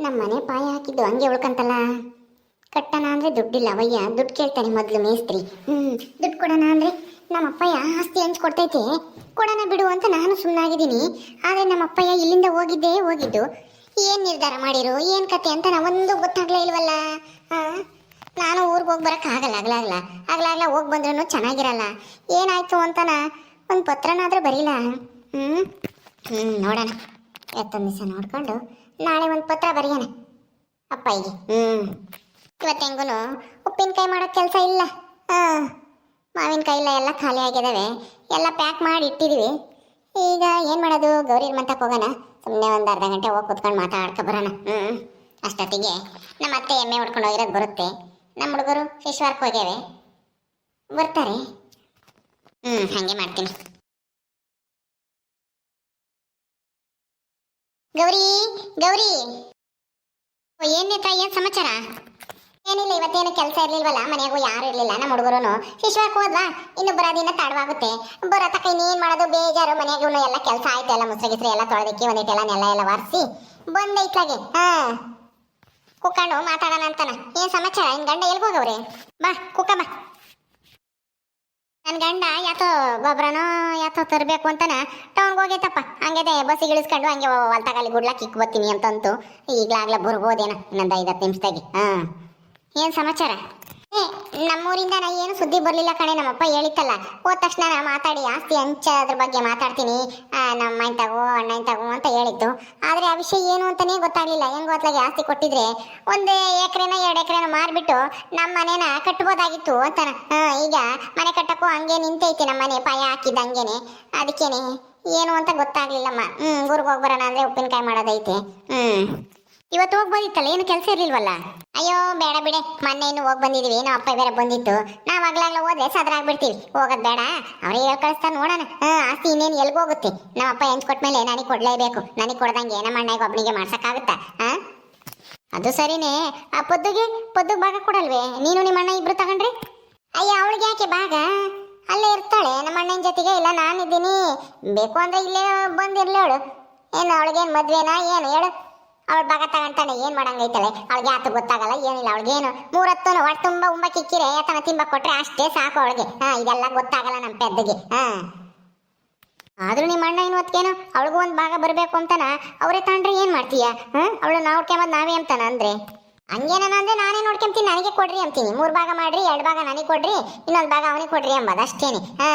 ನಮ್ಮ ಮನೆ ಪಾಯ ಹಾಕಿದ್ದು ಹಂಗೆ ಉಳ್ಕಂತಲ್ಲ. ಕಟ್ಟಣ ಅಂದ್ರೆ ದುಡ್ಡಿಲ್ಲ ಅವಯ್ಯ. ದುಡ್ಡು ಕೇಳ್ತಾನೆ ಮೊದಲು ಮೇಸ್ತ್ರಿ. ಹ್ಮ್, ದುಡ್ಡು ಕೊಡೋಣ ಅಂದ್ರೆ ನಮ್ಮ ಅಪ್ಪಯ್ಯ ಆಸ್ತಿ ಹಂಚ್ಕೊಡ್ತೈತೆ ಕೊಡೋಣ ಬಿಡು ಅಂತ ನಾನು ಸುಮ್ಮನಾಗಿದ್ದೀನಿ ಆದ್ರೆ ನಮ್ಮ ಅಪ್ಪಯ್ಯ ಇಲ್ಲಿಂದ ಹೋಗಿದ್ದೇ ಹೋಗಿದ್ದು. ಏನ್ ನಿರ್ಧಾರ ಮಾಡಿರು? ಏನ್ ಕತೆ ಅಂತ ನಾವೊಂದು ಗೊತ್ತಾಗ್ಲೇ ಇಲ್ವಲ್ಲ? ಆ? ನಾನು ಊರಿಗೆ ಹೋಗಿ ಆಗಲ್ಲ ಆಗ್ಲಾಗ್ಲ ಆಗ್ಲಾಗ್ಲ ಹೋಗಿ ಬಂದ್ರೂ ಚೆನ್ನಾಗಿರಲ್ಲ. ಏನಾಯ್ತು ಅಂತನ ಒಂದು ಪತ್ರನಾದ್ರೂ ಬರೀಲ್ಲ ಹ್ಮ್? ಹ್ಮ್, ನೋಡೋಣ. ಎತ್ತೊಂದು ದಿವಸ ನೋಡ್ಕೊಂಡು ನಾಳೆ ಒಂದು ಪತ್ರ ಬರೆಯೋಣ. ಅಪ್ಪಾಯಿಗೆ. ಹ್ಞೂ ಇವತ್ತು ಹೆಂಗೂ ಉಪ್ಪಿನಕಾಯಿ ಮಾಡೋ ಕೆಲಸ ಇಲ್ಲ. ಹಾಂ ಮಾವಿನಕಾಯಿ ಇಲ್ಲ ಎಲ್ಲ ಖಾಲಿ ಆಗಿದ್ದಾವೆ ಎಲ್ಲ ಪ್ಯಾಕ್ ಮಾಡಿ ಇಟ್ಟಿದ್ದೀವಿ ಈಗ ಏನು ಮಾಡೋದು? ಗೌರಿ ಮಂತಕ್ಕೆ ಹೋಗೋಣ. ಸುಮ್ಮನೆ ಒಂದು ಅರ್ಧ ಗಂಟೆ ಹೋಗಿ ಕುತ್ಕೊಂಡು ಮಾತಾಡ್ಕೊ ಬರೋಣ. ಹ್ಞೂ ಅಷ್ಟೊತ್ತಿಗೆ ನಮ್ಮ ಅತ್ತೆ ಎಮ್ಮೆ ಹೊಡ್ಕೊಂಡು ಹೋಗಿರೋದು ಬರುತ್ತೆ. ನಮ್ಮ ಹುಡುಗರು ಫಿಶ್ ವರ್ಕ್ ಹೋಗ್ಯಾವೆ. ಬರ್ತಾರೆ. ಹ್ಞೂ ಹಾಗೆ ಮಾಡ್ತೀನಿ. ಗೌರಿ ಗೌರಿ. ಏನ್ ತಾಯಿ ಏನ್ ಸಮಾಚಾರ? ಏನಿಲ್ಲ, ಇವತ್ತೇನು ಕೆಲಸ ಇರ್ಲಿಲ್ವಲ್ಲ ಮನೆಗೂ ಯಾರು ಇರ್ಲಿಲ್ಲ, ನಮ್ಮ ಹುಡುಗರು ಶಿಶುವಾಕ್ ಹೋದ್ವಾ? ಇನ್ನು ಬರೋದಿನ ತಡವಾಗುತ್ತೆ. ಬರೋ ತಕ್ಕ ಇನ್ನೇನ್ ಮಾಡೋದು? ಬೇಜಾರು ಮನೆಗೂ ಎಲ್ಲ ಕೆಲಸ ಆಯ್ತು, ಎಲ್ಲ ಮುಸ್ರೆ ಎಲ್ಲ ತೊಳೆದಕ್ಕೆ ಒಂದಿಟ್ಟೆಲ್ಲ ನೆಲ ಎಲ್ಲ ಒರೆಸಿ ಬಂದೈತ್ಲಾಗೆ ಹಾ. ಕುಕ್ಕಂಡು, ಮಾತಾಡೋಣ ಅಂತಾನ. ಏನ್ ಸಮಾಚಾರ? ಇನ್ ಗಂಡ ಎಲ್ಗ್ ಹೋಗವ್ರೆ? ಬಾ, ಕುಕ್ಕ ಬಾ. ನನ್ನ ಗಂಡ ಯಾತೋ ಗೊಬ್ಬರನೋ ಯಾತೋ ತರಬೇಕು ಅಂತಾನ ಟೌನ್ಗೆ ಹೋಗೈತಪ್ಪ. ಹಂಗೆ ಬಸ್ಸಿಗೆ ಇಳಿಸ್ಕೊಂಡು ಹಂಗೆ ಹೊಲ್ತಾಗಲ್ಲಿ ಗುಡ್ಲ ಇಕ್ ಬರ್ತೀನಿ ಅಂತಂತು. ಈಗಲಾಗ್ಲ ಬರ್ಬೋದೇನ ಇನ್ನೊಂದು ಐದತ್ತು ನಿಮಿಷದಾಗೆ. ಹಾಂ. ಏನು ಸಮಾಚಾರ? ನಮ್ಮೂರಿಂದ ನಾ ಏನು ಸುದ್ದಿ ಬರಲಿಲ್ಲ ಕಣೆ ನಮ್ಮಪ್ಪ ಹೇಳಿತ್ತಲ್ಲ. ಹೋದ ತಕ್ಷಣ ನಾ ಮಾತಾಡಿ ಆಸ್ತಿ ಹಂಚೋದ್ರ ಬಗ್ಗೆ ಮಾತಾಡ್ತೀನಿ. ನಮ್ಮ ಅಣ್ಣ ತಗೋ ಅಣ್ಣ ತಗೋ ಅಂತ ಹೇಳಿದ್ದು. ಆದರೆ ಆ ವಿಷಯ ಏನು ಅಂತಲೇ ಗೊತ್ತಾಗ್ಲಿಲ್ಲ. ಹೆಂಗ್ ಹೊತ್ಲಾಗೆ ಆಸ್ತಿ ಕೊಟ್ಟಿದ್ರೆ ಒಂದು ಎಕರೆನ ಎರಡು ಎಕರೆನ ಮಾರ್ಬಿಟ್ಟು ನಮ್ಮ ಮನೇನ ಕಟ್ಬೋದಾಗಿತ್ತು ಅಂತಾನ. ಹಾ, ಈಗ ಮನೆ ಕಟ್ಟಕ್ಕೂ ಹಂಗೆ ನಿಂತೈತಿ ನಮ್ಮ ಮನೆ ಪಾಯ ಹಾಕಿದ್ದ ಹಂಗೇನೆ. ಅದಕ್ಕೇನೆ ಏನು ಅಂತ ಗೊತ್ತಾಗ್ಲಿಲ್ಲಮ್ಮ. ಹ್ಮ್ ಊರಿಗೆ ಹೋಗಿ ಬರೋಣ ಅಂದ್ರೆ ಉಪ್ಪಿನಕಾಯಿ ಮಾಡೋದೈತೆ. ಹ್ಮ್. ಇವತ್ತು ಹೋಗಿ ಬಂದಿತ್ತಲ್ಲ, ಏನು ಕೆಲಸ ಇರ್ಲಿಲ್ವಲ್ಲ? ಅಯ್ಯೋ, ಬೇಡ ಬಿಡೆ. ಮೊನ್ನೆ ಇನ್ನು ಹೋಗಿ ಬಂದಿದೀವಿ. ನಮ್ಮ ಅಪ್ಪ ಬೇರೆ ಬಂದಿತ್ತು. ನಾವು ಆಗ್ಲಾಗ್ಲ ಹೋದ್ರೆ ಸದ್ರ ಆಗ್ಬಿಡ್ತೀವಿ. ಹೋಗೋದು ಬೇಡ. ಅವ್ರಿಗೆ ಹೇಳಿ ಕಳಿಸ್ತಾ ನೋಡೋಣ. ಆಸ್ತಿ ಇನ್ನೇನು ಎಲ್ಲಿ ಹೋಗುತ್ತೆ? ನಮ್ಮ ಅಪ್ಪ ಹೆಂಚ್ಕೊಟ್ಮೇಲೆ ನನಗೆ ಕೊಡಲೇಬೇಕು. ನನಗೆ ಕೊಡ್ದಂಗೆ ನಮ್ಮ ಅಣ್ಣಗೆ ಒಬ್ಬನಿಗೆ ಮಾಡ್ಸೋಕ್ಕಾಗುತ್ತಾ? ಹಾಂ? ಅದು ಸರಿನೇ. ಆ ಪದ್ದುಗೆ ಪದ್ದು ಭಾಗ ಕೊಡಲ್ವೇ? ನೀನು ನಿಮ್ಮ ಅಣ್ಣ ಇಬ್ರು ತಗೊಂಡ್ರಿ? ಅಯ್ಯ, ಅವಳಿಗೆ ಯಾಕೆ ಭಾಗ? ಅಲ್ಲೇ ಇರ್ತಾಳೆ. ನಮ್ಮ ಅಣ್ಣನ ಜೊತೆಗೆ ಇಲ್ಲ, ನಾನಿದ್ದೀನಿ. ಬೇಕು ಅಂದ್ರೆ ಇಲ್ಲೇ ಬಂದಿರ್ಲಿ ಅವಳು. ಏನು, ಅವಳಿಗೇನು ಮದ್ವೆನಾ? ಏನು, ಹೇಳು. ಅವಳ ಭಾಗ ತಗೊಂತಾನೆ ಏನ್ ಮಾಡಂಗೈತಲೆ ಅವಳಿಗೆ ಆತು ಗೊತ್ತಾಗಲ್ಲ, ಏನಿಲ್ಲ ಅವಳಿಗೇನು ಮೂರತ್ತು ಹೊಟ್ಟೆ ತುಂಬ ಉಂಬ ಕಿಕ್ಕಿರೆ ತನ ತಿಂಬ ಕೊಟ್ರೆ ಅಷ್ಟೇ ಸಾಕು ಅವಳಿಗೆ. ಹಾ, ಇದೆಲ್ಲ ಗೊತ್ತಾಗಲ್ಲ ನಮ್ಮ ಪೆದ್ದಗೆ. ಹಾ. ಆದ್ರೂ ನಿಮ್ಮ ಅಣ್ಣ ಏನು ಹೊತ್ಕೇನು ಅವಳಿಗೂ ಒಂದು ಭಾಗ ಬರಬೇಕು ಅಂತಾನ? ಅವರೇ ತಗೊಂಡ್ರೆ ಏನ್ ಮಾಡ್ತೀಯ? ಹಾ ಅವಳು ನೋಡ್ಕೊಂಬದ್ ನಾವೇ ಅಂತಾನ ಅಂದ್ರೆ? ಹಂಗೇನ ಅಂದ್ರೆ ನಾನೇ ನೋಡ್ಕೊಂತೀನಿ ನನಗೆ ಕೊಡ್ರಿ ಅಂತೀನಿ. ಮೂರು ಭಾಗ ಮಾಡ್ರಿ, ಎರಡು ಭಾಗ ನನಗೆ ಕೊಡ್ರಿ, ಇನ್ನೊಂದು ಭಾಗ ಅವನಿಗೆ ಕೊಡ್ರಿ ಎಂಬುದು ಅಷ್ಟೇನೆ. ಹಾ.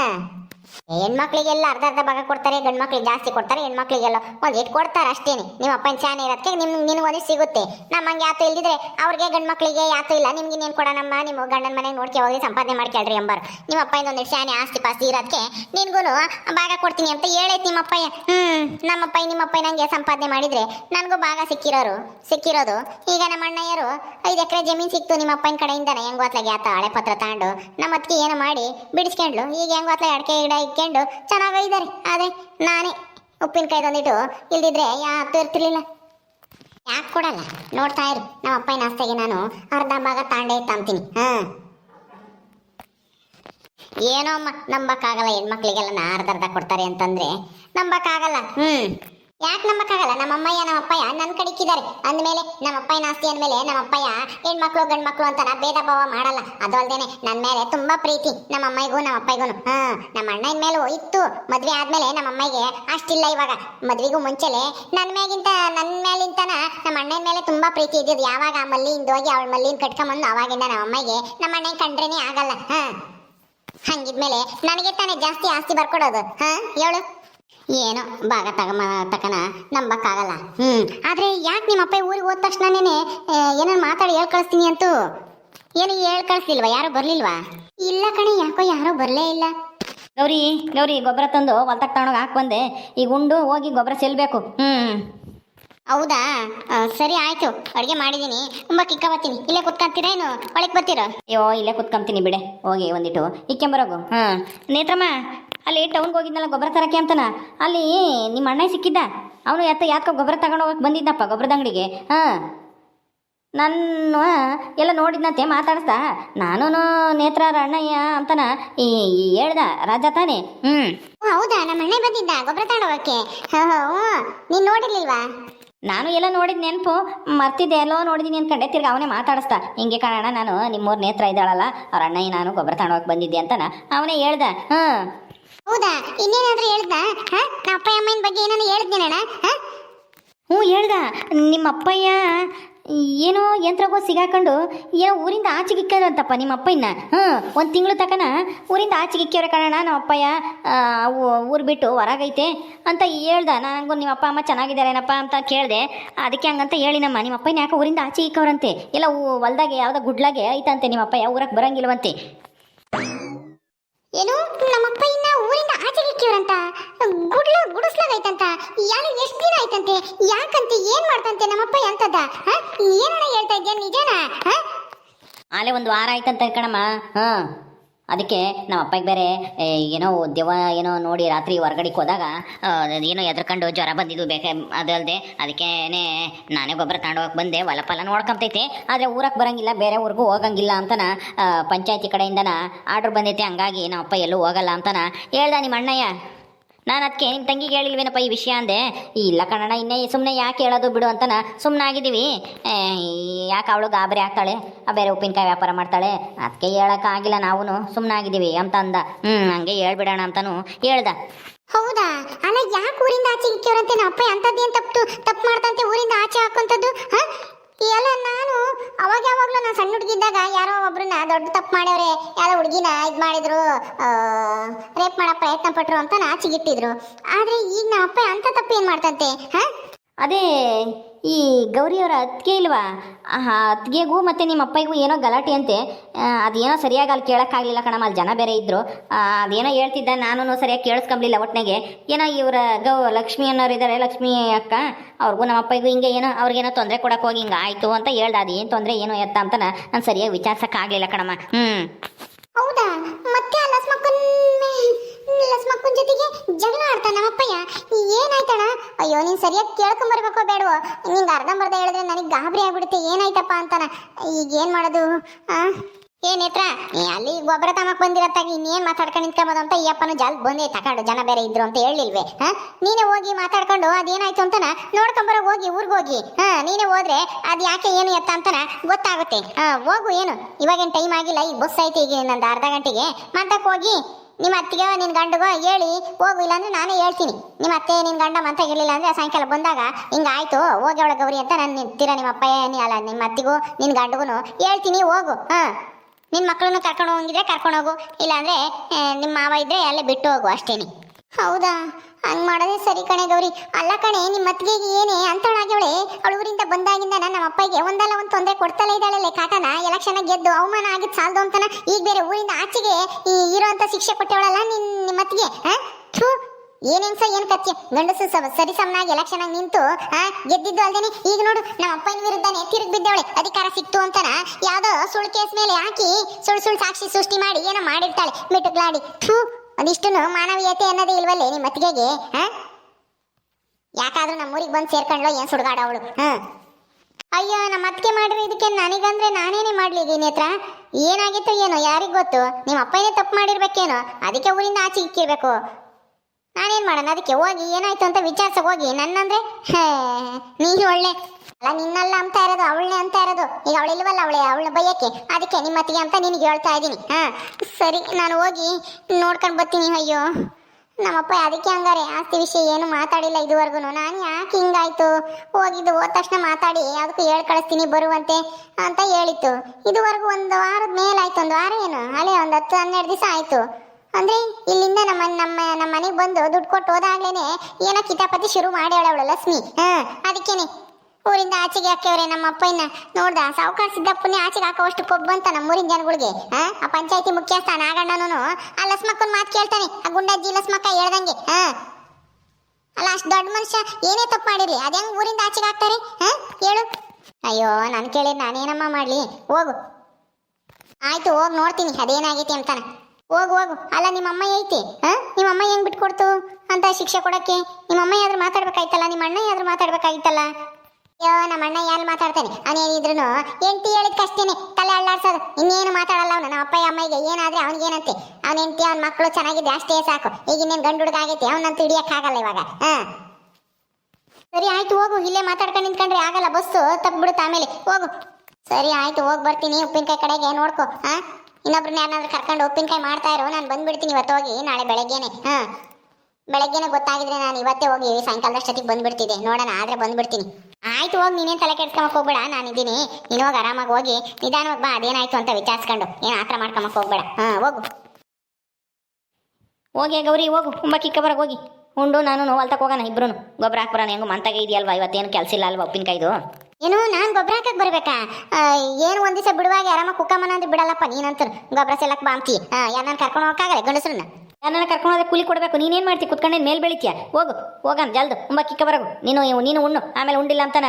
ಹೆಣ್ಮಕ್ಳಿಗೆಲ್ಲ ಅರ್ಧ ಅರ್ಧ ಭಾಗ ಕೊಡ್ತಾರೆ ಗಂಡ್ ಮಕ್ಳಿಗೆ ಜಾಸ್ತಿ ಕೊಡ್ತಾರೆ, ಹೆಣ್ಮಕ್ಳಿಗೆಲ್ಲ ಒಂದ್ ಎಷ್ಟು ಕೊಡ್ತಾರೆ ಅಷ್ಟೇನೆ. ನಿಮ್ಮ ಅಪ್ಪನ ಚಾನೆ ಇರೋದಕ್ಕೆ ನಿಮ್, ನಿನ್ಗೊಂದು ಸಿಗುತ್ತೆ. ನಮ್ಮಂಗೆ ಯಾತು ಇಲ್ದಿದ್ರೆ ಅವ್ರಿಗೆ ಗಂಡ್ ಮಕ್ಳಿಗೆ ಯಾತು ಇಲ್ಲ. ನಿಮ್ಗೆ ಇನ್ನೇನು ಕೊಡೋಣಮ್ಮ ನಿಮ್ಮ ಗಂಡನ ಮನೆ ನೋಡ್ಕೆ ಹೋಗಿ ಸಂಪಾದನೆ ಮಾಡ್ಕೊಳ್ರಿ ಎಂಬಾರು ನಿಮ್ಮ ಅಪ್ಪಯಿಂದ ಒಂದು ಶಾನೆ ಆಸ್ತಿ ಪಾಸ್ತಿ ಇರೋದಕ್ಕೆ ನಿನ್ಗೂ ಭಾಗ ಕೊಡ್ತೀನಿ ಅಂತ ಹೇಳೈತಿ ನಿಮ್ಮ ಅಪ್ಪಯ್ಯ ಹ್ಮ್, ನಮ್ಮ ಅಪ್ಪಯ್ಯ ನಿಮ್ಮ ಅಪ್ಪಯ್ಯ ನಂಗೆ ಸಂಪಾದನೆ ಮಾಡಿದ್ರೆ ನನಗೂ ಭಾಗ ಸಿಕ್ಕಿರೋರು, ಸಿಕ್ಕಿರೋದು. ಈಗ ನಮ್ಮ ಅಣ್ಣಯ್ಯರು ಐದು ಎಕರೆ ಜಮೀನು ಸಿಕ್ತು ನಿಮ್ಮ ಅಪ್ಪನ ಕಡೆಯಿಂದನೇ ಹೆಂಗ್ ಗೊತ್ಲಾಗೆ ಆತ ಹಳೆ ಪತ್ರ ತಗೊಂಡು ನಮ್ಮ ಅತ್ತಿಗೆ ಏನು ಮಾಡಿ ಬಿಡಿಸ್ಕೊಂಡ್ಲು. ಈಗ ಹೆಂಗ್ ಗೊತ್ಲ ಅಡಕೆ ಗಿಡ ಇಟ್ಕೊಂಡು ಚೆನ್ನಾಗಿದ್ದಾರೆ ಆದ್ರೆ ನಾನೇ ಉಪ್ಪಿನಕಾಯಿ ತಂದಿಟ್ಟು ಇಲ್ದಿದ್ರೆ ಯಾತು ಇರ್ತಿರ್ಲಿಲ್ಲ ಯಾಕೆ ಕೊಡಲ್ಲ? ನೋಡ್ತಾ ಇರು. ನಮ್ಮ ಅಪ್ಪನ ಆಸ್ತಿಗೆ ನಾನು ಅರ್ಧ ಭಾಗ ತಾಂಡೆ ತಂತೀನಿ ಹಾ. ಏನೋ ಅಮ್ಮ, ನಂಬಕ್ಕಾಗಲ್ಲ ಹೆಣ್ಮಕ್ಳಿಗೆಲ್ಲ ನಾ ಅರ್ಧ ಅರ್ಧ ಕೊಡ್ತಾರೆ ಅಂತಂದ್ರೆ ನಂಬಕ್ಕಾಗಲ್ಲ. ಹ್ಮ್. ಯಾಕೆ ನಂಬಕ್ಕಾಗಲ್ಲ? ನಮ್ಮ ಅಮ್ಮಯ್ಯ ನಮ್ಮ ಅಪ್ಪಯ್ಯ ನನ್ನ ಕಡಿಕಿದ್ದಾರೆ ಅಂದಮೇಲೆ ನಮ್ಮ ಅಪ್ಪಯ್ಯನ ಆಸ್ತಿ ಅಂದಮೇಲೆ ನಮ್ಮ ಹೆಣ್ಮಕ್ಳು ಗಂಡು ಮಕ್ಳು ಅಂತ ಭೇದ ಭಾವ ಮಾಡಲ್ಲ. ಅದು ಅಲ್ದೇನೆ ನನ್ನ ಮೇಲೆ ತುಂಬಾ ಪ್ರೀತಿ. ನಮ್ಮ ಅಮ್ಮಯ್ಯಗೂ ನಮ್ಮ ಹಾ ನಮ್ಮ ಅಣ್ಣನ ಮೇಲೂ ಇತ್ತು. ಮದ್ವೆ ಆದ್ಮೇಲೆ ನಮ್ಮ ಅಮ್ಮಗೆ ಅಷ್ಟಿಲ್ಲ ಇವಾಗ. ಮದ್ವೆಗೂ ಮುಂಚೆಲೆ ನನ್ನ ಮೇಗಿಂತ ನನ್ನ ಮೇಲಿಂತನ ನಮ್ಮ ಅಣ್ಣನ ಮೇಲೆ ತುಂಬಾ ಪ್ರೀತಿ ಇದ್ದಿದ್ದು. ಯಾವಾಗ ಆ ಮಲ್ಲಿಯಿಂದ ಹೋಗಿ ಅವಳ ಮಲ್ಲಿನ ಕಟ್ಕೊಂಬಂದು ಅವಾಗಿಂದ ನಮ್ಮ ಅಮ್ಮಗೆ ನಮ್ಮ ಅಣ್ಣನ ಕಂಡ್ರೇನೆ ಆಗಲ್ಲ. ಹಾ, ಹಂಗಿದ್ಮೇಲೆ ನನಗೆ ತಾನೇ ಜಾಸ್ತಿ ಆಸ್ತಿ ಬರ್ಕೊಡೋದು. ಹಾ, ಹೇಳು. ಏನೋ ಭಾಗ ತಗಮ ತಕನ ನಂಬಕ್ಕಾಗಲ್ಲ. ಹ್ಞೂ ಆದ್ರೆ ಯಾಕೆ ನಿಮ್ಮ ಅಪ್ಪ ಊರಿಗೆ ಹೋದ ತಕ್ಷಣನೇ ಏನಾರು ಮಾತಾಡಿ ಹೇಳ್ ಕಳಿಸ್ತೀನಿ ಅಂತೂ? ಏನು ಹೇಳ್ ಕಳಿಸ್ಲಿಲ್ವಾ? ಯಾರು ಬರ್ಲಿಲ್ವಾ? ಇಲ್ಲ ಕಣೆ, ಯಾಕೋ ಯಾರೋ ಬರಲೇ ಇಲ್ಲ. ಗೌರಿ ಗೌರಿ, ಗೊಬ್ಬರ ತಂದು ಹೊಲ್ತಕ್ಕೆ ತಗೊಂಡೋಗಿ ಹಾಕಿ ಬಂದೆ. ಈಗ ಉಂಡು ಹೋಗಿ ಗೊಬ್ಬರ ಸೆಲ್ಬೇಕು. ಹ್ಮ್. ಹೌದಾ? ಸರಿ ಆಯ್ತು. ಅಡುಗೆ ಮಾಡಿದ್ದೀನಿ ತುಂಬ ಕಿಕ್ಕ ಬರ್ತೀನಿ. ಇಲ್ಲೇ ಕುತ್ಕೊಂತೀರಾ ಏನು? ಒಳಗೆ ಬರ್ತೀರಾ? ಅಯ್ಯೋ ಇಲ್ಲೇ ಕುತ್ಕೊಂತೀನಿ ಬಿಡೆ. ಹೋಗಿ ಒಂದಿಟ್ಟು. ಇಕ್ಕೆಂಬರೋಗು ಹಾಂ. ನೇತ್ರಮ್ಮ ಅಲ್ಲಿ ಟೌನ್ಗೆ ಹೋಗಿದ್ನಲ್ಲ ಗೊಬ್ಬರ ತರಕ್ಕೆ ಅಂತನ? ಅಲ್ಲಿ ನಿಮ್ಮ ಅಣ್ಣ ಸಿಕ್ಕಿದ್ದ? ಅವನು ಎತ್ತ ಯಾಕೆ ಗೊಬ್ಬರ ತಗೊಂಡು ಹೋಗಕ್ಕೆ ಬಂದಿದ್ದಪ್ಪ ಗೊಬ್ಬರದ ಅಂಗಡಿಗೆ. ಹಾಂ. ನನ್ನ ಎಲ್ಲ ನೋಡಿದ್ನಂತೆ ಮಾತಾಡಿಸ್ತಾ ನಾನು ನೇತ್ರ ಅಣ್ಣಯ್ಯ ಅಂತನ ಈ ಹೇಳ್ದ ರಾಜ ತಾನೇ? ಹ್ಞೂ ಓ, ಹೌದಾ? ನಮ್ಮ ಅಣ್ಣ ಬಂದಿದ್ದ ಗೊಬ್ಬರ ತಗೊಂಡೋಗಕ್ಕೆ ಹ್ಞೂ ನೀನು ನೋಡಿರ್ಲಿಲ್ವಾ? ನಾನು ಎಲ್ಲ ನೋಡಿದ ನೆನಪು ಮರ್ತಿದ್ದೆ ಎಲ್ಲೋ ನೋಡಿದ್ದೀನಿ ಅನ್ಕಂಡೆ ತಿರ್ಗಿ ಅವನೇ ಮಾತಾಡಿಸ್ತಾ ಹಿಂಗೆ ಕಾಣೋಣ ನಾನು ನಿಮ್ಮೂರ್ ನೇತ್ರ ಇದ್ದಾಳಲ್ಲ ಅವ್ರ ಅಣ್ಣಯ್ಯ ನಾನು ಗೊಬ್ಬರ ತಗೊಂಡೋಗಿ ಬಂದಿದ್ದೆ ಅಂತನ ಅವನೇ ಹೇಳ್ದ. ಹಾಂ. ಹೌದಾ? ಇನ್ನೇನಾದ್ರೂ ಹೇಳ್ದ? ಅಪ್ಪ ಅಮ್ಮನ ಬಗ್ಗೆ ಏನಾದ್ರು ಹೇಳಿದ್ನೇನಣ್ಣ? ಹಾ? ಹ್ಞೂ ಹೇಳ್ದ. ನಿಮ್ಮ ಅಪ್ಪಯ್ಯ ಏನೋ ಯಂತ್ರಗೋ ಸಿಗಾಕೊಂಡು ಏನೋ ಊರಿಂದ ಆಚೆಗಿಕ್ಕಂತಪ್ಪ ನಿಮ್ಮ ಇನ್ನ ಹ್ಞೂ ಒಂದು ತಿಂಗಳು ತಕನ ಊರಿಂದ ಆಚೆಗಿಕ್ಕಿವ್ರೆ ಕಣಣ್ಣ, ನಮ್ಮ ಅಪ್ಪಯ್ಯ ಊರು ಬಿಟ್ಟು ಹೊರಗೈತೆ ಅಂತ ಹೇಳ್ದ. ನನಗೂ ನಿಮ್ಮ ಅಪ್ಪ, ಅಮ್ಮ ಚೆನ್ನಾಗಿದ್ದಾರೇನಪ್ಪ ಅಂತ ಕೇಳಿದೆ. ಅದಕ್ಕೆ ಹಂಗಂತ ಹೇಳಿನಮ್ಮ, ನಿಮ್ಮ ಯಾಕ ಯಾಕೆ ಊರಿಂದ ಆಚೆ ಇಕ್ಕವ್ರಂತೆ ಎಲ್ಲ ಹೊಲ್ದಾಗೆ ಯಾವುದೋ ಗುಡ್ಲಾಗೆ ಐತಂತೆ ನಿಮ್ಮ ಅಪ್ಪಯ್ಯ ಊರಕ್ಕೆ ಬರಂಗಿಲ್ವಂತೆ? ಏನು? ನಮ್ಮಪ್ಪ ಇನ್ನ ಊರಿಂದ ಆಚೆಗೆ ಇಕ್ಕಿವ್ರಂತ. ಗುಡ್ಲ ಗುಡಿಸ್ಲಾಗೈತಂತ ಯಾರು ಎಷ್ಟು ದಿನ ಆಯ್ತಂತೆ? ಯಾಕಂತೆ? ಏನ್ ಮಾಡ್ತಂತೆ ನಮ್ಮಪ್ಪ ಎಂತದ? ಏನಣ್ಣ ಹೇಳ್ತಾ ಇದ್ಯಾ ನಿಜನಾ? ಆಲೆ ಒಂದು ವಾರ ಆಯ್ತಂತ ಕಣಮ್ಮ. ಹಾಂ. ಅದಕ್ಕೆ ನಮ್ಮ ಅಪ್ಪಗೆ ಬೇರೆ ಏನೋ ದೆವ್ವ ಏನೋ ನೋಡಿ ರಾತ್ರಿ ಹೊರಗಡೆಗೆ ಹೋದಾಗ ಏನೋ ಎದ್ರಕೊಂಡು ಜ್ವರ ಬಂದಿದ್ದು ಬೇಕೆ ಅದಲ್ಲದೆ ಅದಕ್ಕೇನೆ ನಾನೇ ಗೊಬ್ಬರ ತಗೊಂಡೋಗಕ್ಕೆ ಬಂದೆ ಹೊಲ ಫಲ ನೋಡ್ಕೊಂತೈತೆ, ಆದರೆ ಊರಕ್ಕೆ ಬರಂಗಿಲ್ಲ, ಬೇರೆ ಊರಿಗೂ ಹೋಗಂಗಿಲ್ಲ ಅಂತನ ಪಂಚಾಯತಿ ಕಡೆಯಿಂದನ ಆರ್ಡ್ರ್ ಬಂದೈತೆ, ಹಂಗಾಗಿ ನಮ್ಮ ಅಪ್ಪ ಎಲ್ಲೂ ಹೋಗಲ್ಲ ಅಂತನ ಹೇಳ್ದ ನಿಮ್ಮ ಅಣ್ಣಯ್ಯ ನಾನು ಅದಕ್ಕೆ ನಿಮ್ಮ ತಂಗಿಗೆ ಹೇಳಿಲ್ವೇನಪ್ಪ ಈ ವಿಷಯ ಅಂದೆ? ಇಲ್ಲ ಕಣಣ್ಣ, ಇನ್ನೇ ಸುಮ್ಮನೆ ಯಾಕೆ ಹೇಳೋದು ಬಿಡು ಅಂತನ ಸುಮ್ಮನೆ ಆಗಿದ್ದೀವಿ. ಯಾಕೆ ಅವಳು ಗಾಬರಿ ಆಗ್ತಾಳೆ? ಬೇರೆ ಉಪ್ಪಿನಕಾಯಿ ವ್ಯಾಪಾರ ಮಾಡ್ತಾಳೆ. ಅದಕ್ಕೆ ಹೇಳೋಕ್ಕಾಗಿಲ್ಲ ನಾವು ಸುಮ್ಮನೆ ಆಗಿದ್ದೀವಿ ಅಂತ ಅಂದ ಹ್ಞೂ ಹಂಗೆ ಹೇಳ್ಬಿಡೋಣ ಅಂತನೂ ಹೇಳ್ದ. ಹೌದಾ? ಅಲ್ಲ ಯಾಕೆ ಊರಿಂದ ಆಚೆ ಇಕ್ಕಿವ್ರಂತೆ ನಮ್ಮ ಅಪ್ಪ ಅಂಥದ್ದೇನು ತಪ್ಪು ತಪ್ಪು ಮಾಡ್ತಂತೆ ಊರಿಂದ ಆಚೆ ಹಾಕೋಂಥದ್ದು ಹಾ? ಎಲ್ಲ ನಾನು ಅವಾಗ ಯಾವಾಗ್ಲೂ ನಾನು ಸಣ್ಣ ಹುಡುಗಿದ್ದಾಗ ಯಾರೋ ಒಬ್ರನ್ನ ದೊಡ್ಡ ತಪ್ಪು ಮಾಡ್ಯವ್ರೆ, ಯಾರೋ ಹುಡುಗಿನ ಇದು ಮಾಡಿದ್ರು ರೇಪ್ ಮಾಡೋ ಪ್ರಯತ್ನ ಪಟ್ರು ಅಂತ ನಾಚಿಗಿಟ್ಟಿದ್ರು ಆದರೆ ಈಗ ನಮ್ಮ ಅಪ್ಪ ಅಂತ ತಪ್ಪು ಏನು ಮಾಡ್ತಂತೆ, ಹಾ? ಅದೇ, ಈ ಗೌರಿಯವರ ಅತ್ತಿಗೆ ಇಲ್ವಾ? ಆ ಅತ್ತಿಗೆಗೂ ಮತ್ತು ನಿಮ್ಮ ಅಪ್ಪಗೂ ಏನೋ ಗಲಾಟೆ ಅಂತೆ. ಅದೇನೋ ಸರಿಯಾಗಿ ಅಲ್ಲಿ ಕೇಳೋಕ್ಕಾಗಲಿಲ್ಲ ಕಣಮ್ಮ, ಅಲ್ಲಿ ಜನ ಬೇರೆ ಇದ್ದರು ಅದೇನೋ ಹೇಳ್ತಿದ್ದ ನಾನು ಸರಿಯಾಗಿ ಕೇಳಿಸ್ಕೊಂಬ್ಲಿಲ್ಲ ಒಟ್ಟಿನಾಗೆ ಏನೋ ಇವರ ಗೌ, ಲಕ್ಷ್ಮಿ ಅನ್ನೋರು ಇದ್ದಾರೆ ಲಕ್ಷ್ಮಿ ಅಕ್ಕ, ಅವ್ರಿಗೂ ನಮ್ಮ ಅಪ್ಪಗೂ ಹಿಂಗೆ ಏನೋ, ಅವ್ರಿಗೇನೋ ತೊಂದರೆ ಕೊಡೋಕೆ ಹೋಗಿ ಹಿಂಗೆ ಆಯಿತು ಅಂತ ಹೇಳ್ದ. ಅದು ಏನು ತೊಂದರೆ, ಏನೋ ಎತ್ತ ಅಂತ ನಾನು ಸರಿಯಾಗಿ ವಿಚಾರಿಸೋಕ್ಕಾಗಲಿಲ್ಲ ಕಣಮ್ಮ. ಹ್ಞೂ ಹೌದಾ? ಮತ್ತೆ ಲಸ್ಮಕ್ಕನ್ ಜೊತೆಗೆ ಜಗಳ ಆಡ್ತಾನ ನಮ್ಮಪ್ಪಯ್ಯ. ಏನಾಯ್ತಣ ಅಯ್ಯೋ, ನೀನ್ ಸರಿಯಾಗಿ ಕೇಳ್ಕೊಂಡ್ ಬೇಡವ? ನಿಂಗೆ ಅರ್ಧಂಬರ್ಧ ಹೇಳಿದ್ರೆ ನನಗೆ ಗಾಬರಿ ಆಗ್ಬಿಡುತ್ತೆ, ಏನಾಯ್ತಪ್ಪ ಅಂತಾನ. ಈಗ ಏನ್ ಮಾಡೋದು? ಆ? ನೇತ್ರ ಅಲ್ಲಿ ಗೊಬ್ಬರ ತಮಕ್ ಬಂದಿರತ್ತಾಗ, ಇನ್ನೇನ್ ಮಾತಾಡ್ಕೊಂಡು ನಿಂತ್ಕೊಂಬೋದು ಅಂತ ಈ ಅಪ್ಪನ ಜಾಲ್ ಬಂದೇ, ತಕೊಂಡು, ಜನ ಬೇರೆ ಇದ್ರು ಅಂತ ಹೇಳಿಲ್ವೇ? ಹಾ ನೀನೇ ಹೋಗಿ ಮಾತಾಡ್ಕೊಂಡು ಅದೇನಾಯ್ತು ಅಂತನ? ನೋಡ್ಕೊಂಬರ ಹೋಗಿ ಊರ್ಗೋಗಿ ಹಾ ನೀನೇ ಹೋದ್ರೆ ಅದ್ ಯಾಕೆ ಏನು ಎತ್ತ ಅಂತನ ಗೊತ್ತಾಗುತ್ತೆ. ಹಾ ಹೋಗು ಏನು? ಇವಾಗೇನ್ ಟೈಮ್ ಆಗಿಲ್ಲ ಈ ಬಸ್ ಐತಿ, ಈಗ ನಂದು ಅರ್ಧ ಗಂಟೆಗೆ. ಮಂತಕ್ಕೆ ಹೋಗಿ ನಿಮ್ಮ ಅತ್ತಿಗೆ ನಿನ್ನ ಗಂಡಗೋ ಹೇಳಿ, ಹೋಗು ಇಲ್ಲಾಂದ್ರೆ ನಾನೇ ಹೇಳ್ತೀನಿ. ನಿಮ್ಮ ಅತ್ತೆ ನಿನ್ನ ಗಂಡ ಮಂತ ಇರ್ಲಿಲ್ಲ ಅಂದರೆ ಸಾಯಂಕಾಲ ಬಂದಾಗ ಹಿಂಗಾಯ್ತು ಹೋಗಿ ಅವಳ ಗೌರಿ ಅಂತ ನಾನು ನಿಂತೀರ ನಿಮ್ಮ ಅಪ್ಪ ಏನಿ ಅಲ್ಲ, ನಿಮ್ಮ ಅತ್ತಿಗೂ ನಿನ್ನ ಗಂಡಗೂ ಹೇಳ್ತೀನಿ, ಹೋಗು, ಹಾಂ. ನಿನ್ನ ಮಕ್ಕಳನ್ನು ಕರ್ಕೊಂಡು ಹೋಗಿದ್ರೆ ಕರ್ಕೊಂಡು ಹೋಗು. ಇಲ್ಲಾಂದರೆ ನಿಮ್ಮ ಮಾವ ಇದ್ದರೆ ಅಲ್ಲೇ ಬಿಟ್ಟು ಹೋಗು ಅಷ್ಟೇನಿ. ಹೌದಾ? ಹಂಗ್ ಮಾಡೋದೇ ಸರಿ ಕಣೆ ಗೌರಿ. ಅಲ್ಲ ಕಣೆ ನಿಮ್ಮ ಅತ್ತಿಗೆಗೆ ಏನೇ? ಅಂತಳಾಗ್ಯವಳೆ ಅವಳ ಊರಿಂದ ಬಂದಾಗಿಂದ ನಮ್ಮ ಅಪ್ಪಗೆ ಒಂದಲ್ಲ ಒಂದು ತೊಂದರೆ ಕೊಡ್ತಲೇ ಇದ್ದಾಳೆ ಕಾಟನ ಎಲೆಕ್ಷನ್ ಗೆದ್ದು ಅವಮಾನ ಆಗಿದ್ ಸಾಲದು ಅಂತನ? ಈಗ ಬೇರೆ ಊರಿಂದ ಆಚೆಗೆ ಇರೋಂತ ಶಿಕ್ಷೆ ಕೊಟ್ಟವಳಲ್ಲ ನಿನ್ ನಿಮ್ಮ ಅತ್ತಿಗೆ ಏನೇನ್ಸ ಥೂ! ಏನೇನ್ ಸ ಏನ್ ಕತ್ಯ ಗಂಡಸು ಸರಿ ಸಮನಾಗಿ ಎಲೆಕ್ಷನ್ ಆಗಿ ನಿಂತು ಗೆದ್ದಿದ್ದು ಅಲ್ದೇನೆ? ಈಗ ನೋಡು, ನಮ್ಮ ಅಪ್ಪನ ವಿರುದ್ಧನೇ ತಿರುಗಿ ಬಿದ್ದವಳೆ. ಅಧಿಕಾರ ಸಿಕ್ತು ಅಂತನ? ಯಾವ್ದೋ ಸುಳ್ಳು ಕೇಸ್ ಮೇಲೆ ಹಾಕಿ ಸುಳ್ಳು ಸುಳ್ಳು ಸಾಕ್ಷಿ ಸೃಷ್ಟಿ ಮಾಡಿ ಏನೋ ಮಾಡಿರ್ತಾಳೆ. ಮಿಟುಕ್ಲಾಡಿ. ಥೂ! ಅದಿಷ್ಟು ಮಾನವೀಯತೆ ಅನ್ನೋದೇ ಇಲ್ವಲ್ಲೇ ನಿಮ್ಮ ಅತ್ತಿಗೆಗೆ ಹಾ? ಯಾಕಾದ್ರೂ ನಮ್ಮೂರಿಗೆ ಬಂದು ಸೇರ್ಕೊಂಡ್ಲೋ ಏನು ಸುಡ್ಗಾಡ ಅವಳು ಹಾ? ಅಯ್ಯೋ ನಮ್ಮ ಅತ್ತಿಗೆ ಮಾಡಿರೋ ಇದಕ್ಕೆ ನನಗಂದ್ರೆ ನಾನೇನೇ ಮಾಡ್ಲಿ ಇದೀನಿ ಹತ್ರ? ಏನಾಗಿತ್ತು ಏನೋ ಯಾರಿಗ್ ಗೊತ್ತು? ನಿಮ್ಮ ಅಪ್ಪನೇ ತಪ್ಪು ಮಾಡಿರ್ಬೇಕೇನೋ? ಅದಕ್ಕೆ ಊರಿಂದ ಆಚೆ ಇಕ್ಕಿರ್ಬೇಕು. ನಾನೇನು ಮಾಡೋಣ ಅದಕ್ಕೆ ಹೋಗಿ ಏನಾಯ್ತು ಅಂತ ವಿಚಾರಿಸ ಹೋಗಿ ನನ್ನಂದ್ರೆ? ಹೇ, ನೀನು ಒಳ್ಳೆ ಅಲ್ಲ, ನಿನ್ನಲ್ಲ ಅಂತ ಇರೋದು, ಅವಳನ್ನೇ ಅಂತ ಇರೋದು. ಈಗ ಅವಳಿಲ್ವಲ್ಲ ಅವಳೆ? ಅವಳ ಬಯಕೆ ಅದಕ್ಕೆ ನಿಮ್ಮ ಅತ್ತಿಗೆ ಅಂತ ನಿನಗೆ ಹೇಳ್ತಾ ಇದ್ದೀನಿ. ಹಾ, ಸರಿ, ನಾನು ಹೋಗಿ ನೋಡ್ಕೊಂಡು ಬರ್ತೀನಿ, ಅಯ್ಯೋ. ನಮ್ಮಪ್ಪ ಅದಕ್ಕೆ ಹಂಗಾರೆ, ಆಸ್ತಿ ವಿಷಯ ಏನು ಮಾತಾಡಿಲ್ಲ ಇದುವರೆಗೂ ನಾನು ಯಾಕೆ ಹಿಂಗಾಯ್ತು? ಹೋಗಿದ್ದು, ಹೋದ ತಕ್ಷಣ ಮಾತಾಡಿ, ಅದಕ್ಕೂ ಹೇಳಿ ಕಳಿಸ್ತೀನಿ, ಬರುವಂತೆ ಅಂತ ಹೇಳಿತ್ತು. ಇದುವರೆಗೂ ಒಂದು ವಾರದ ಮೇಲಾಯ್ತು, ಒಂದು ವಾರ ಏನು? ಅಲ್ಲೇ ಒಂದು ಹತ್ತು, ಹನ್ನೆರಡು ದಿವಸ ಆಯ್ತು. ಅಂದ್ರೆ, ಇಲ್ಲಿಂದ ನಮ್ಮ ನಮ್ಮ ನಮ್ಮ ಮನೆಗೆ ಬಂದು ದುಡ್ಡು ಕೊಟ್ಟು ಹೋದಾಗ್ಲೇನೆ ಏನೋ ಕಿತಾಪತಿ ಶುರು ಮಾಡ್ಯಾಳ ಅವಳು ಲಕ್ಷ್ಮಿ. ಹಾ, ಅದಕ್ಕೇನೆ. ಊರಿಂದ ಆಚೆಗೆ ಹಾಕ್ಯವ್ರೆ ನಮ್ಮ ಅಪ್ಪಯ್ಯನ. ನೋಡ್ದ, ಸಾವುಕಾರ ಸಿದ್ದಪ್ಪನೇ ಆಚೆಗೆ ಹಾಕೋವಷ್ಟು ಕೊಬ್ಬು ಅಂತ ನಮ್ಮ ಊರಿನ ಜನಗಳಿಗೆ. ಆ ಪಂಚಾಯತಿ ಮುಖ್ಯಸ್ಥ ನಾಗಣ್ಣನೂ ಆ ಲಸ್ಮಕ್ಕನ ಮಾತು ಕೇಳ್ತಾನೆ, ಆ ಗುಂಡಜ್ಜಿ ಲಸ್ಮಕ್ಕ ಹೇಳ್ದಂಗೆ. ಹಾ ಅಲ್ಲ, ಅಷ್ಟು ದೊಡ್ಡ ಮನುಷ್ಯ ಏನೇ ತಪ್ಪು ಮಾಡಿರಿ ಅದು ಹೆಂಗ್ ಊರಿಂದ ಆಚೆಗೆ ಹಾಕ್ತಾರೆ? ಹಾ ಹೇಳು. ಅಯ್ಯೋ, ನಾನು ಕೇಳಿದ್ ನಾನೇನಮ್ಮ ಮಾಡ್ಲಿ? ಹೋಗು. ಆಯ್ತು, ಹೋಗಿ, ನೋಡ್ತೀನಿ, ಅದೇನಾಗೈತಿ ಅಂತಾನೆ. ಹೋಗು ಹೋಗು. ಅಲ್ಲ ನಿಮ್ಮ ಅಮ್ಮ ಐತಿ? ಹಾ ನಿಮ್ಮ ಅಮ್ಮ ಹೆಂಗ್ ಬಿಟ್ಕೊಡ್ತು? ಅಂತ ಶಿಕ್ಷೆ ಕೊಡಕ್ಕೆ. ನಿಮ್ಮ ಅಮ್ಮ ಯಾದ್ರು ಮಾತಾಡ್ಬೇಕಾಯ್ತಲ್ಲ? ನಿಮ್ಮ ಅಣ್ಣ ಯಾದ್ರು ಮಾತಾಡ್ಬೇಕಾಗಿತ್ತಲ್ಲ ನಮ್ಮ ಅಣ್ಣ ಯಾರು ಮಾತಾಡ್ತಾನೆ? ಅವನೇನಿದ್ರು ಎಂಟಿ ಹೇಳಿದ ಕಷ್ಟೇನೆ ತಲೆ ಅಳ್ಳಾಡ್ಸೋದು. ಇನ್ನೇನು ಮಾತಾಡಲ್ಲ ಅವನು. ನಮ್ಮ ಅಪ್ಪ ಅಮ್ಮಗೆ ಏನಾದ್ರೆ ಅವನಿಗೇನಂತೆ. ಅವನ ಹೆಂಡತಿ, ಅವನ ಮಕ್ಕಳು ಚೆನ್ನಾಗಿದ್ರೆ ಅಷ್ಟೇ ಸಾಕು. ಈಗ ಇನ್ನೇನು ಗಂಡು ಹುಡುಗ ಆಗೈತಿ, ಅವನಂತೂ ಹಿಡಿಯಕ್ಕಾಗಲ್ಲ ಇವಾಗ. ಹಾ. ಸರಿ, ಆಯ್ತು, ಹೋಗು. ಇಲ್ಲೇ ಮಾತಾಡ್ಕೊಂಡು ನಿಂತ್ಕೊಂಡ್ರೆ ಆಗಲ್ಲ. ಬಸ್ಸು ತಪ್ಪಿಬಿಡುತ್ತೆ ಆಮೇಲೆ. ಹೋಗು. ಸರಿ, ಆಯ್ತು, ಹೋಗಿ ಬರ್ತೀನಿ. ಉಪ್ಪಿನಕಾಯಿ ಕಡೆಗೆ ನೋಡ್ಕೊ. ಹಾ? ಇನ್ನೊಬ್ರನ್ನ ಯಾರನ್ನಾದ್ರೂ ಕರ್ಕೊಂಡು ಉಪ್ಪಿನಕಾಯಿ ಮಾಡ್ತಾ ಇರೋ. ನಾನು ಬಂದ್ಬಿಡ್ತೀನಿ ಇವತ್ತು ಹೋಗಿ. ನಾಳೆ ಬೆಳಗ್ಗೆನೆ. ಹಾ. ಬೆಳಗ್ಗೆನೆ ಗೊತ್ತಾಗಿದ್ರೆ ನಾನು ಇವತ್ತೇ ಹೋಗಿ ಸಾಯಂಕಾಲದಷ್ಟೊತ್ತಿಗೆ ಬಂದ್ಬಿಡ್ತಿದ್ದೆ. ನೋಡೋಣ, ಆದ್ರೆ ಬಂದ್ಬಿಡ್ತೀನಿ. ಆಯ್ತು ಹೋಗಿ ನೀನೇನು ತಲೆ ಕೆಡ್ಸ್ಕೊಂಬಕ್ ಹೋಗ್ಬೇಡ. ನಾನಿದ್ದೀನಿ ನೀನು ಹೋಗಿ ಆರಾಮಾಗಿ ಹೋಗಿ. ನಿಧಾನವಾಗಿ ಬಾ ಅದೇನಾಯ್ತು ಅಂತ ವಿಚಾರಿಸ್ಕೊಂಡು. ಏನು ಥರ ಮಾಡ್ಕೊಂಬಕ್ ಹೋಗ್ಬೇಡ. ಹಾಂ ಹೋಗು. ಹೋಗಿ ಗೌರಿ ಹೋಗು. ತುಂಬ ಕಿಕ್ಕ ಬರಗೆ ಹೋಗಿ. ಉಂಡು ನಾನು ಹೊಲ್ತಕ್ಕೆ ಹೋಗೋಣ ಇಬ್ರು ಗೊಬ್ಬರ ಹಾಕ್ಬರೋಣ. ಹೆಂಗು ಮಂತಾಗೆ ಇದೆಯಲ್ವಾ? ಇವತ್ತೇನು ಕೆಲಸ ಇಲ್ಲ ಅಲ್ವಾ ಉಪ್ಪಿನಕಾಯ್ದು? ಏನು ನಾನು ಗೊಬ್ಬರ ಹಾಕಕ್ಕೆ ಬರಬೇಕಾ? ಏನು ಒಂದು ದಿವಸ ಬಿಡುವಾಗ ಆರಾಮಾಗಿ ಕುಕ್ಕಮ್ಮನ ಅಂದ್ರೆ ಬಿಡಲ್ಲಪ್ಪ ನೀನಂತ ಗೊಬ್ಬರ ಸೆಲಕ್ಕೆ ಬಾಂತಿ ಹಾ ನಾನು ಕರ್ಕೊಂಡು ಹೋಗಕ್ಕಾಗಲ್ಲ ಗಂಡಸ್ರನ್ನ? ಯಾರನ್ನ ಕರ್ಕೊಂಡು ಹೋದ್ರೆ ಕೂಲಿ ಕೊಡಬೇಕು. ನೀನೇನು ಮಾಡ್ತಿ? ಕುತ್ಕೊಂಡೇನು ಮೇಲೆ ಬೆಳಿತೀಯ? ಹೋಗು ಹೋಗೋಣ ಜಲ್ದು ತುಂಬ ಕಿಕ್ಕ ಬರಗು. ನೀನು ನೀನು ಉಣ್ಣು. ಆಮೇಲೆ ಉಂಡಿಲ್ಲ ಅಂತಾನ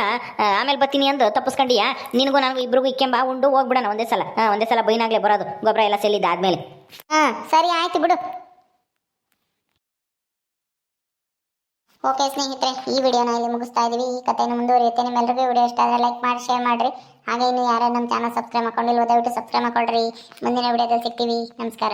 ಆಮೇಲೆ ಬತ್ತೀನಿ ಅಂದು ತಪ್ಪಿಸ್ಕೊಂಡಿಯಾ? ನಿನಗೂ ನನಗೂ ಇಬ್ರಿಗೂ ಇಕ್ಕೆಂಬ, ಉಂಡು, ಹೋಗ್ಬಿಡೋಣ ಒಂದೇ ಸಲ. ಒಂದೇ ಸಲ ಬೈನಾಗಲೇ ಬರೋದು. ಗೊಬ್ಬರ ಎಲ್ಲ ಸೆಲ್ಲಿದ್ದ ಆದಮೇಲೆ. ಹಾ, ಸರಿ, ಆಯ್ತು ಬಿಡು. ಓಕೆ ಸ್ನೇಹಿತರೆ, ಈ ವಿಡಿಯೋನ ಇಲ್ಲಿ ಮುಗಿಸ್ತಾ ಇದ್ದೀವಿ ಈ ಕಥೆಯನ್ನು ಮುಂದುವರಿಯುತ್ತೆ. ನಿಮ್ಮೆಲ್ಲರಿಗೂ ವಿಡಿಯೋ ಇಷ್ಟ ಆದರೆ ಲೈಕ್ ಮಾಡಿ, ಶೇರ್ ಮಾಡಿರಿ. ಹಾಗೆ ಇನ್ನು ಯಾರು ನಮ್ಮ ಚಾನಲ್ ಸಬ್ಸ್ಕ್ರೈಬ್ ಮಾಡ್ಕೊಂಡಿಲ್ಲ ದಯವಿಟ್ಟು ಸಬ್ಸ್ಕ್ರೈಬ್ ಮಾಡ್ಕೊಳ್ರಿ. ಮುಂದಿನ ವಿಡಿಯೋದಲ್ಲಿ ಸಿಗ್ತೀವಿ. ನಮಸ್ಕಾರ.